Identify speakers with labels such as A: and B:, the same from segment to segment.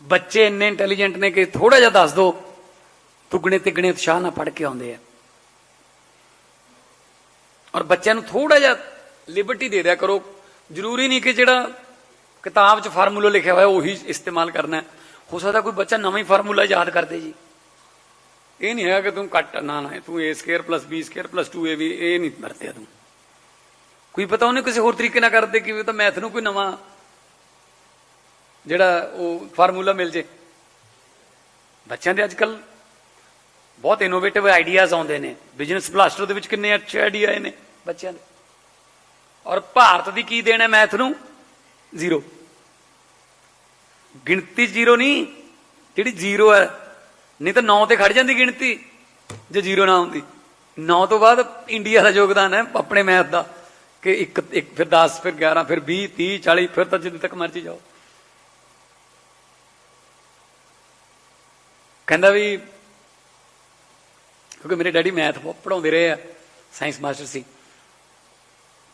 A: ਬੱਚੇ ਇੰਨੇ ਇੰਟੈਲੀਜੈਂਟ ਨੇ ਕਿ ਥੋੜਾ ਜਿਹਾ ਦੱਸ ਦੋ ਤੁਗਣੇ ਤਿਗਣੇ ਉਤਸ਼ਾਹ ਨਾਲ ਪੜ੍ਹ ਕੇ ਆਉਂਦੇ ਆ। ਔਰ ਬੱਚਿਆਂ ਨੂੰ ਥੋੜਾ ਜਿਹਾ ਲਿਬਰਟੀ ਦੇ ਦਿਆ ਕਰੋ। ਜ਼ਰੂਰੀ ਨਹੀਂ ਕਿ ਜਿਹੜਾ ਕਿਤਾਬ 'ਚ ਫਾਰਮੂਲਾ ਲਿਖਿਆ ਹੋਇਆ ਉਹੀ ਇਸਤੇਮਾਲ ਕਰਨਾ। ਹੋ ਸਕਦਾ ਕੋਈ ਬੱਚਾ ਨਵਾਂ ਹੀ ਫਾਰਮੂਲਾ ਯਾਦ ਕਰ ਦੇ ਜੀ। ਇਹ ਨਹੀਂ ਹੈਗਾ ਕਿ ਤੂੰ ਕੱਟ ਨਾ ਨਾ, ਤੂੰ a square b square 2ab ਇਹ ਨਹੀਂ ਵਰਤਿਆ ਤੂੰ। ਕੋਈ ਪਤਾ ਉਹਨੇ ਕਿਸੇ ਹੋਰ ਤਰੀਕੇ ਨਾਲ ਕਰਦੇ ਕਿ ਤਾਂ ਮੈਥ ਨੂੰ ਕੋਈ ਨਵਾਂ ਜਿਹੜਾ ਉਹ ਫਾਰਮੂਲਾ ਮਿਲ ਜੇ। ਬੱਚਿਆਂ ਦੇ ਅੱਜਕੱਲ ਬਹੁਤ ਇਨੋਵੇਟਿਵ ਆਈਡੀਆਜ਼ ਆਉਂਦੇ ਨੇ। ਬਿਜ਼ਨਸ ਪਲਾਸਟਰ ਦੇ ਵਿੱਚ ਕਿੰਨੇ ਅੱਛੇ ਆਈਡੀਆ ਆਏ ਨੇ ਬੱਚਿਆਂ ਦੇ। ਔਰ ਭਾਰਤ ਦੀ ਕੀ ਦੇਣ ਹੈ ਮੈਥ ਨੂੰ? ਜ਼ੀਰੋ ਗਿਣਤੀ ਜ਼ੀਰੋ ਨਹੀਂ, ਜਿਹੜੀ ਜ਼ੀਰੋ ਹੈ। ਨਹੀਂ ਤਾਂ 9 ਤੇ ਖੜ ਜਾਂਦੀ ਗਿਣਤੀ, ਜੇ ਜ਼ੀਰੋ ਨਾ ਹੁੰਦੀ। 9 ਤੋਂ ਬਾਅਦ ਇੰਡੀਆ ਦਾ ਯੋਗਦਾਨ ਹੈ ਆਪਣੇ ਮੈਥ ਦਾ। ਕਿ ਇੱਕ ਇੱਕ, ਫਿਰ 10 ਫਿਰ 11 ਫਿਰ 20 30 40 ਫਿਰ ਤਾਂ ਜਿੱਦ ਤੱਕ ਮਰਜ਼ੀ ਜਾਓ। ਕਹਿੰਦਾ ਵੀ, ਕਿਉਂਕਿ ਮੇਰੇ ਡੈਡੀ ਮੈਥ ਬਹੁਤ ਪੜਾਉਂਦੇ ਰਹੇ ਆ, ਸਾਇੰਸ ਮਾਸਟਰ ਸੀ।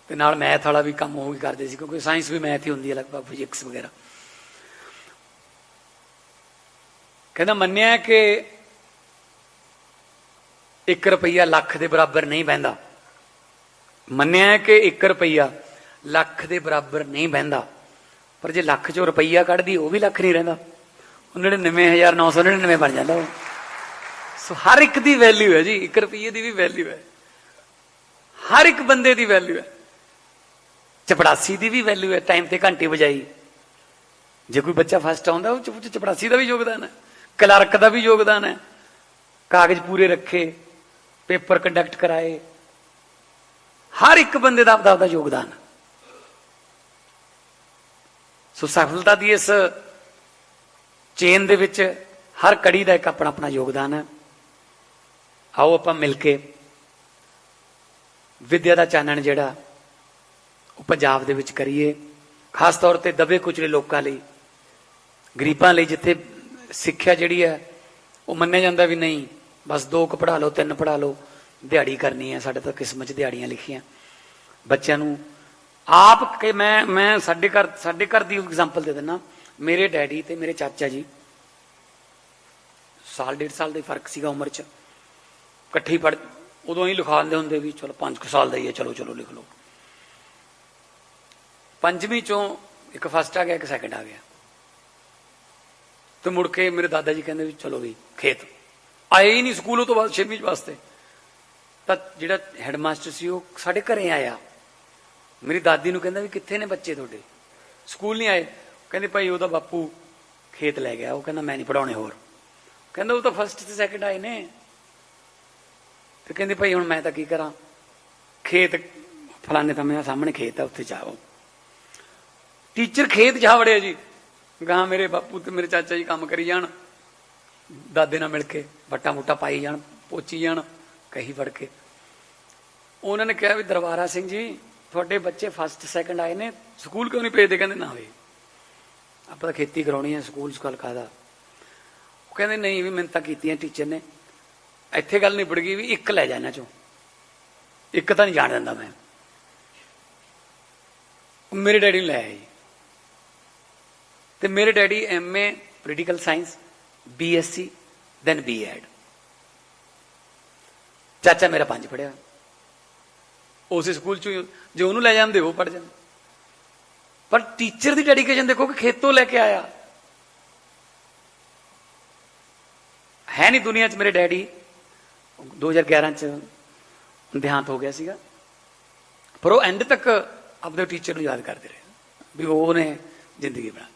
A: ਤੇ ਨਾਲ ਮੈਥ ਵਾਲਾ ਵੀ ਕੰਮ ਉਹ ਵੀ ਕਰਦੇ ਸੀ, ਕਿਉਂਕਿ ਸਾਇੰਸ ਵੀ ਮੈਥ ਹੀ ਹੁੰਦੀ ਹੈ, ਲਗਭਗ ਫਿਜ਼ਿਕਸ ਵਗੈਰਾ। ਕਹਿੰਦਾ ਮੰਨਿਆ ਕਿ 1 ਰੁਪਈਆ ਲੱਖ ਦੇ ਬਰਾਬਰ ਨਹੀਂ ਬਹਿੰਦਾ। ਮੰਨਿਆ ਕਿ 1 ਰੁਪਈਆ ਲੱਖ ਦੇ ਬਰਾਬਰ ਨਹੀਂ ਬਹਿੰਦਾ। ਪਰ ਜੇ ਲੱਖ ਚੋਂ ਰੁਪਈਆ ਕੱਢਦੀ, ਉਹ ਵੀ ਲੱਖ ਨਹੀਂ ਰਹਿੰਦਾ। 99999 ਬਣ ਜਾਂਦਾ ਉਹ। ਸੋ ਹਰ ਇੱਕ ਦੀ ਵੈਲਿਊ ਹੈ ਜੀ 1 ਰੁਪਈਏ ਦੀ ਵੀ ਵੈਲਿਊ ਹੈ। ਹਰ ਇੱਕ ਬੰਦੇ ਦੀ ਵੈਲਿਊ ਹੈ। ਚਪੜਾਸੀ ਦੀ ਵੀ ਵੈਲਿਊ ਹੈ ਟਾਈਮ ਤੇ ਘੰਟੀ ਵਜਾਈ। ਜੇ ਕੋਈ ਬੱਚਾ ਫਸਟ ਆਉਂਦਾ, ਉਹ ਚ ਚਪੜਾਸੀ ਦਾ ਵੀ ਯੋਗਦਾਨ ਹੈ। ਕਲਰਕ ਦਾ ਵੀ ਯੋਗਦਾਨ ਹੈ। ਕਾਗਜ਼ ਪੂਰੇ ਰੱਖੇ, ਪੇਪਰ ਕੰਡਕਟ ਕਰਾਏ। ਹਰ ਇੱਕ ਬੰਦੇ ਦਾ ਆਪਦਾ ਆਪਦਾ ਯੋਗਦਾਨ ਸੋ ਸਫਲਤਾ ਦੀ ਇਸ ਚੇਨ ਦੇ ਵਿੱਚ ਹਰ ਕੜੀ ਦਾ ਇੱਕ ਆਪਣਾ ਆਪਣਾ ਯੋਗਦਾਨ ਹੈ। ਆਓ ਆਪਾਂ ਮਿਲ ਕੇ ਵਿਦਿਆ ਦਾ ਚਾਨਣ ਜਿਹੜਾ ਉਹ ਪੰਜਾਬ ਦੇ ਵਿੱਚ ਕਰੀਏ। ਖਾਸ ਤੌਰ ਤੇ ਦਬੇ ਕੁਚਲੇ ਲੋਕਾਂ ਲਈ, ਗਰੀਬਾਂ ਲਈ ਜਿੱਥੇ ਸਿੱਖਿਆ ਜਿਹੜੀ ਹੈ ਉਹ ਮੰਨਿਆ ਜਾਂਦਾ ਵੀ ਨਹੀਂ, ਬਸ ਦੋ ਕੁ ਪੜ੍ਹਾ ਲਓ, ਤਿੰਨ ਪੜ੍ਹਾ ਲਓ, ਦਿਹਾੜੀ ਕਰਨੀ ਹੈ, ਸਾਡੇ ਤਾਂ ਕਿਸਮਤ 'ਚ ਦਿਹਾੜੀਆਂ ਲਿਖੀਆਂ। ਬੱਚਿਆਂ ਨੂੰ ਆਪ ਕਿ ਮੈਂ ਮੈਂ ਸਾਡੇ ਘਰ ਸਾਡੇ ਘਰ ਦੀ ਐਗਜ਼ਾਮਪਲ ਦੇ ਦਿੰਦਾ। ਮੇਰੇ ਡੈਡੀ ਤੇ ਮੇਰੇ ਚਾਚਾ ਜੀ ਸਾਲ, ਡੇਢ ਸਾਲ ਦਾ ਹੀ ਫ਼ਰਕ ਸੀਗਾ ਉਮਰ 'ਚ। ਇਕੱਠੇ ਹੀ ਪੜ ਉਦੋਂ ਹੀ ਲਿਖਾ ਲੈਂਦੇ ਹੁੰਦੇ ਵੀ ਚਲੋ 5 ਸਾਲ ਦਾ ਹੀ ਹੈ, ਚਲੋ ਚਲੋ ਲਿਖ ਲਓ। ਪੰਜਵੀਂ ਚੋਂ ਇੱਕ ਫਸਟ ਆ ਗਿਆ, ਇੱਕ ਸੈਕੰਡ ਆ ਗਿਆ। ਤੇ ਮੁੜ ਕੇ ਮੇਰੇ ਦਾਦਾ ਜੀ ਕਹਿੰਦੇ ਵੀ ਚਲੋ ਵੀ ਖੇਤ। ਆਏ ਹੀ ਨਹੀਂ ਸਕੂਲੋਂ ਤੋਂ ਬਾਅਦ, ਛੇਵੀਂ ਵਾਸਤੇ। ਤਾਂ ਜਿਹੜਾ ਹੈਡਮਾਸਟਰ ਸੀ, ਉਹ ਸਾਡੇ ਘਰੇ ਆਇਆ। ਮੇਰੀ ਦਾਦੀ ਨੂੰ ਕਹਿੰਦਾ ਵੀ ਕਿੱਥੇ ਨੇ ਬੱਚੇ ਤੁਹਾਡੇ? ਸਕੂਲ ਨਹੀਂ ਆਏ। ਕਹਿੰਦੇ ਭਾਈ ਉਹਦਾ ਬਾਪੂ ਖੇਤ ਲੈ ਗਿਆ, ਉਹ ਕਹਿੰਦਾ ਮੈਂ ਨਹੀਂ ਪੜਾਉਣੇ ਹੋਰ। ਕਹਿੰਦਾ ਉਹ ਤਾਂ ਫਸਟ ਤੇ ਸੈਕੰਡ ਆਏ ਨੇ। ਤੇ ਕਹਿੰਦੇ ਭਾਈ ਹੁਣ ਮੈਂ ਤਾਂ ਕੀ ਕਰਾਂ? ਖੇਤ, ਫਲਾਣੇ ਤਾਂ ਮੇਰੇ ਸਾਹਮਣੇ ਖੇਤ ਆ, ਉੱਥੇ ਜਾਓ। ਟੀਚਰ ਖੇਤ ਜਾ ਵੜਿਆ ਜੀ। ਗਾਂ ਮੇਰੇ ਬਾਪੂ ਤੇ ਮੇਰੇ ਚਾਚਾ ਜੀ ਕੰਮ ਕਰੀ ਜਾਣ। ਦਾਦੇ ਨਾਲ ਮਿਲ ਕੇ ਵੱਟਾ ਮੁੱਟਾ ਪਾਈ ਜਾਣ, ਪੋਚੀ ਜਾਣ, ਕਹੀ ਫੜ ਕੇ। ਉਹਨਾਂ ਨੇ ਕਿਹਾ ਵੀ ਦਰਬਾਰਾ ਸਿੰਘ ਜੀ, ਤੁਹਾਡੇ ਬੱਚੇ ਫਸਟ ਸੈਕੰਡ ਆਏ ਨੇ। ਸਕੂਲ ਕਿਉਂ ਨਹੀਂ ਭੇਜਦੇ? ਕਹਿੰਦੇ ਨਾ ਵੀ। ਆਪਾਂ ਤਾਂ ਖੇਤੀ ਕਰਾਉਣੀ ਹੈ, ਸਕੂਲ ਸਕਲ ਕਾਦਾ ਉਹ ਕਹਿੰਦੇ ਨਹੀਂ ਵੀ ਮਿੰਤਾ ਕੀਤੀਆਂ ਟੀਚਰ ਨੇ। ਇੱਥੇ ਗੱਲ ਨਿਬੜ ਗਈ ਵੀ ਇੱਕ ਲੈ ਜਾ ਇਹਨਾਂ ਚੋਂ। ਇੱਕ ਤਾਂ ਨਹੀਂ ਜਾਣ ਦਿੰਦਾ ਮੈਂ। ਮੇਰੇ ਡੈਡੀ ਨੂੰ ਲੈ ਆਏ। ਤੇ ਮੇਰੇ daddy MA political science BSc then BEd ਚਾਚਾ ਮੇਰਾ ਪੰਜ ਪੜਿਆ ਉਸੇ ਸਕੂਲ ਚ ਹੀ, ਜੇ ਉਹਨੂੰ ਲੈ ਜਾਂਦੇ ਉਹ ਪੜ ਜਾਂਦੇ। ਪਰ ਟੀਚਰ ਦੀ ਡੈਡੀਕੇਸ਼ਨ ਦੇਖੋ ਕਿ ਖੇਤੋਂ ਲੈ ਕੇ ਆਇਆ। ਹੈ ਨਹੀਂ ਦੁਨੀਆ 'ਚ ਮੇਰੇ ਡੈਡੀ 2011 ਚ ਦੇਹਾਂਤ ਹੋ ਗਿਆ ਸੀਗਾ ਪਰ ਉਹ ਐਂਡ ਤੱਕ ਆਪਣੇ ਟੀਚਰ ਨੂੰ ਯਾਦ ਕਰਦੇ ਰਹੇ ਵੀ ਉਹਨੇ ਜ਼ਿੰਦਗੀ ਬਣਾ